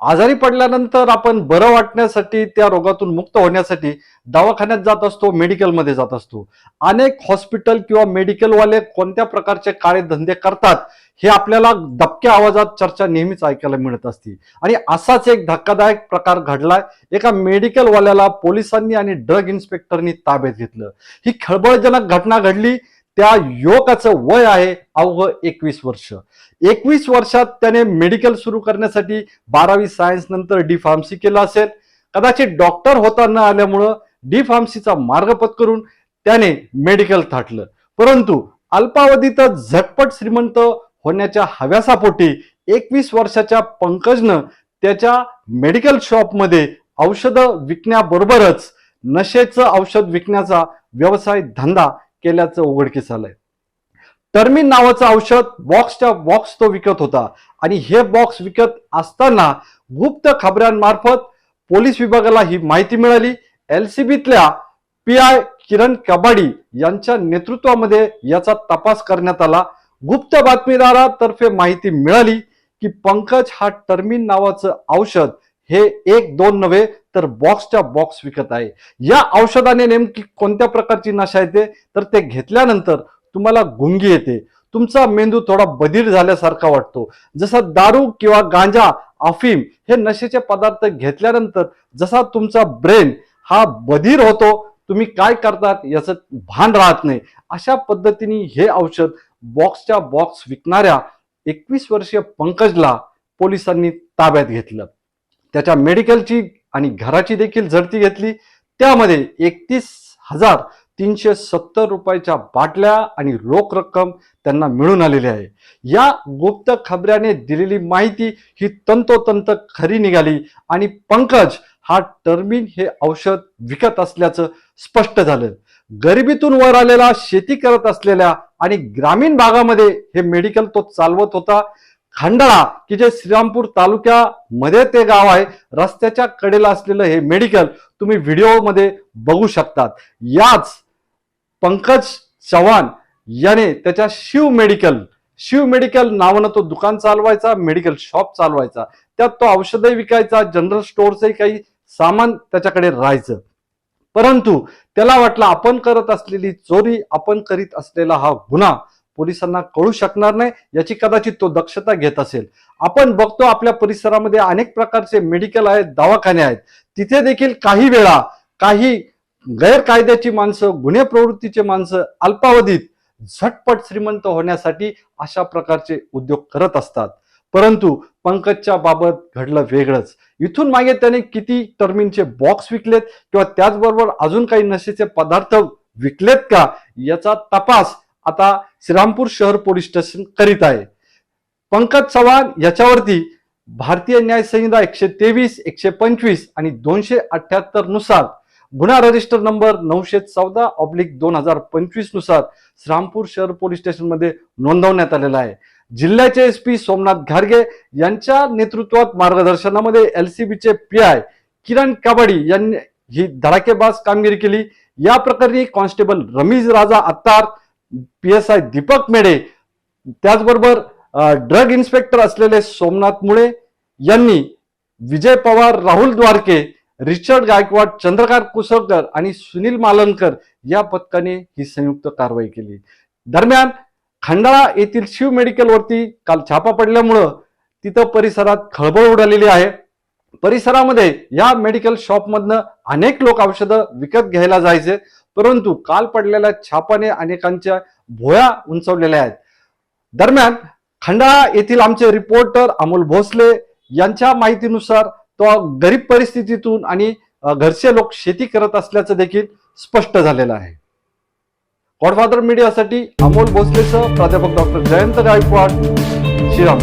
आजारी पडल्यानंतर आपण बरं वाटण्यासाठी त्या रोगातून मुक्त होण्यासाठी दवाखान्यात जात असतो मेडिकलमध्ये जात असतो. अनेक हॉस्पिटल किंवा मेडिकलवाले कोणत्या प्रकारचे काळे धंदे करतात हे आपल्याला दबक्या आवाजात चर्चा नेहमीच ऐकायला मिळत असते. आणि असाच एक धक्कादायक प्रकार घडलाय एका मेडिकलवाल्याला पोलिसांनी आणि ड्रग इन्स्पेक्टरनी ताब्यात घेतलं. ही खळबळजनक घटना घडली त्या युवकाचं वय आहे अवघ एकवीस वर्ष. एकवीस वर्षात त्याने मेडिकल सुरू करण्यासाठी बारावी सायन्स नंतर डी फार्मसी केलं असेल. कदाचित डॉक्टर होता न आल्यामुळं डी फार्मसीचा मार्ग पत्करून त्याने मेडिकल थाटलं. परंतु अल्पावधीतच झटपट श्रीमंत होण्याच्या हव्यासापोटी एकवीस वर्षाच्या पंकजनं त्याच्या मेडिकल शॉपमध्ये औषधं विकण्याबरोबरच नशेचं औषध विकण्याचा व्यवसाय धंदा केल्याचं उघडकीस आलंय. टर्मिन नावाचं औषध बॉक्सच्या बॉक्स तो विकत होता. आणि हे बॉक्स विकत असताना गुप्त खबऱ्यांमार्फत पोलीस विभागाला ही माहिती मिळाली. एलसीबीतल्या पी आय किरण कबाडी यांच्या नेतृत्वामध्ये याचा तपास करण्यात आला. गुप्त बातमीदारातर्फे माहिती मिळाली की पंकज हा टर्मिन नावाचं औषध हे एक दोन नव्हे तर बॉक्सच्या बॉक्स विकत आहे. या औषधाने नेमकी कोणत्या प्रकारची नशा येते? तर ते घेतल्यानंतर तुम्हाला गुंगी येते. तुमचा मेंदू थोडा बधीर झाल्यासारखा वाटतो. जसा दारू किंवा गांजा अफीम हे नशेचे पदार्थ घेतल्यानंतर जसा तुमचा ब्रेन हा बधीर होतो तुम्ही काय करतात याचं भान राहत नाही. अशा पद्धतीने हे औषध बॉक्सच्या बॉक्स विकणाऱ्या एकवीस वर्षीय पंकजला पोलिसांनी ताब्यात घेतलं. त्याच्या मेडिकलची आणि घराची देखील झडती घेतली. त्यामध्ये एकतीस हजार तीनशे सत्तर रुपयाच्या बाटल्या आणि रोख रक्कम त्यांना मिळून आलेली आहे. या गुप्त खबऱ्याने दिलेली माहिती ही तंतोतंत खरी निघाली आणि पंकज हा टर्मिन हे औषध विकत असल्याचं स्पष्ट झालं. गरिबीतून वर आलेला शेती करत असलेल्या आणि ग्रामीण भागामध्ये हे मेडिकल तो चालवत होता. खांडळा की जे श्रीरामपूर तालुक्यामध्ये ते गाव आहे रस्त्याच्या कडेला असलेलं हे मेडिकल तुम्ही व्हिडिओमध्ये बघू शकतात. याच पंकज चव्हाण याने त्याच्या शिव मेडिकल शिव मेडिकल नावानं तो दुकान चालवायचा मेडिकल शॉप चालवायचा. त्यात तो औषधही विकायचा जनरल स्टोअरचंही काही सामान त्याच्याकडे राहायचं. परंतु त्याला वाटलं आपण करत असलेली चोरी आपण करीत असलेला हा गुन्हा पोलिसांना कळू शकणार नाही याची कदाचित तो दक्षता घेत असेल. आपण बघतो आपल्या परिसरामध्ये अनेक प्रकारचे मेडिकल आहेत दवाखाने आहेत. तिथे देखील काही वेळा काही गैरकायद्याची माणसं गुन्हे प्रवृत्तीचे माणसं अल्पावधीत झटपट श्रीमंत होण्यासाठी अशा प्रकारचे उद्योग करत असतात. परंतु पंकजच्या बाबत घडलं वेगळंच. इथून मागे त्याने किती टर्मिनचे बॉक्स विकलेत किंवा त्याचबरोबर अजून काही नशेचे पदार्थ विकलेत का याचा तपास आता श्रीरामपूर शहर पोलीस स्टेशन करीत आहे. पंकज चव्हाण याच्यावरती भारतीय न्याय संहिता एकशे तेवीस एकशे पंचवीस आणि दोनशे अठ्याहत्तरनुसार गुन्हा रजिस्टर नंबर नऊशे चौदा ऑब्लिक दोन हजार पंचवीसनुसार श्रीरामपूर शहर पोलीस स्टेशनमध्ये नोंदवण्यात आलेला आहे. जिल्ह्याचे एस पी सोमनाथ घारगे यांच्या नेतृत्वात मार्गदर्शनामध्ये एलसीबीचे पी आय किरण काबाडी यांनी ही धडाकेबाज कामगिरी केली. या प्रकरणी constable Rameez Raja Attar P S I Deepak Medhe त्याचबरोबर ड्रग इन्स्पेक्टर असलेले सोमनाथ मुळे यांनी विजय पवार राहुल द्वारके रिचर्ड गायकवाड चंद्रकांत कुसळकर आणि सुनील मालनकर या पथकाने ही संयुक्त कारवाई केली. दरम्यान खंडाळा येथील शिव मेडिकलवरती काल छापा पडल्यामुळं तिथं परिसरात खळबळ उडालेली आहे. परिसरामध्ये या मेडिकल शॉपमधनं अनेक लोक औषधं विकत घ्यायला जायचे. परंतु काल पडलेल्या छापाने अनेकांच्या भोया उंचवलेल्या आहेत. दरम्यान खंडाळा येथील आमचे रिपोर्टर अमोल भोसले यांच्या माहितीनुसार तो गरीब परिस्थितीतून आणि घरचे लोक शेती करत असल्याचं देखील स्पष्ट झालेलं आहे. गॉडफादर मीडियासाठी अमोल भोसलेसह प्राध्यापक डॉक्टर जयंत गायकवाड श्रीराम